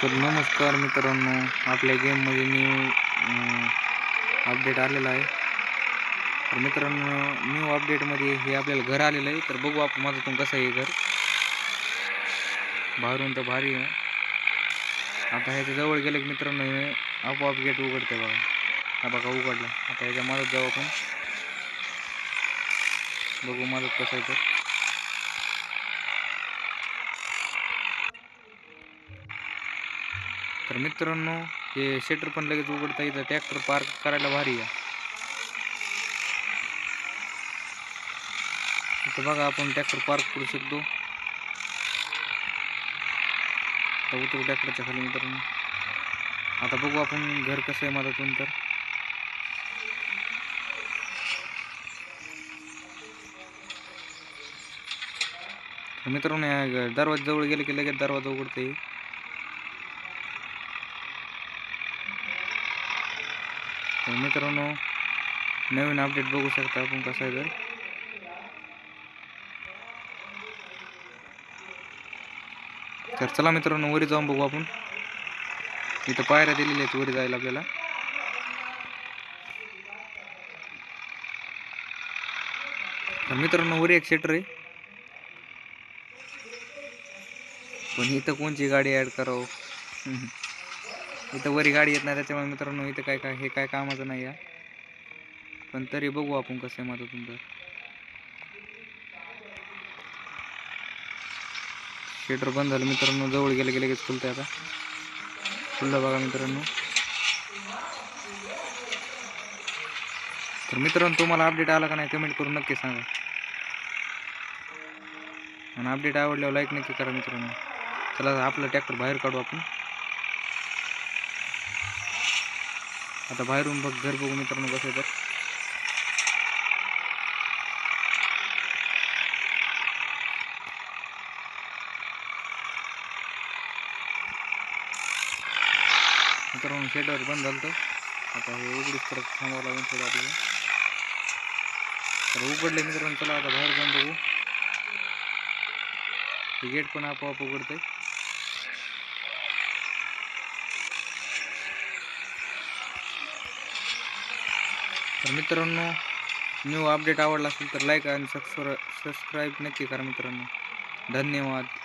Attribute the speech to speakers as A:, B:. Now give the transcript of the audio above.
A: तर नमस्कार मित्रांनो आपल्या गेममध्ये न्यू अपडेट आलेला आहे. तर मित्रांनो न्यू अपडेटमध्ये हे आपल्याला घर आलेलं आहे. तर बघू आपण माझं कसं आहे घर. बाहेरून तर भारी आहे. आता ह्याच्या जवळ गेलं की मित्रांनो हे आपोआप गेट उघडते बघा. हा बघा उघडला. आता ह्याच्या मदत जाऊ आपण. बघू मदत कसं आहे तर. तर मित्रांनो हे शटर पण लगेच उघडता येतं. ट्रॅक्टर पार्क करायला भारी आहे. इथं बघा आपण ट्रॅक्टर पार्क करू शकतो. आता उतरू ट्रॅक्टरच्या खाली मित्रांनो. आता बघू आपण घर कसं आहे मधातून तर. तर मित्रांनो या दरवाजा जवळ की लगेच दरवाजा उघडते तर मित्रांनो नवीन अपडेट बघू शकता आपण कसं आहे तर. तर चला मित्रांनो वरी जाऊन बघू आपण. इथं पायऱ्या दिलेल्या आहेत वरी जायला आपल्याला. तर मित्रांनो वरी एक शेटर आहे. पण इथं कोणची गाडी ॲड करावं? इथं वरी गाडी येत नाही त्याच्यामुळे मित्रांनो इथं काय काय हे काय कामाचं नाही आहे. पण तरी बघू आपण कसं आहे माझं तुमचं शेटर बंद झालं मित्रांनो. जवळ गेलं की लगेच खुलतंय आता. खुललं बघा मित्रांनो. तर मित्रांनो तुम्हाला अपडेट आला का नाही कमेंट करून नक्की सांगा. आणि अपडेट आवडल्यावर लाईक नक्की करा मित्रांनो. चला आपलं ट्रॅक्टर बाहेर काढू आपण. आता बाहेरून बघ घर बघू मित्रांनो कसं तर. मित्रांनो शेटर बंद झालं तर आता हे उघडीच परत थांबावं लागेल थोडं आपल्याला. तर उघडले मित्रांनो चला आता बाहेर जाऊन बघू. हे गेट पण आपोआप उघडतंय. तर मित्रांनो न्यू अपडेट आवडला असेल तर लाईक आणि सबस्क्राईब सबस्क्राईब नक्की करा मित्रांनो. धन्यवाद.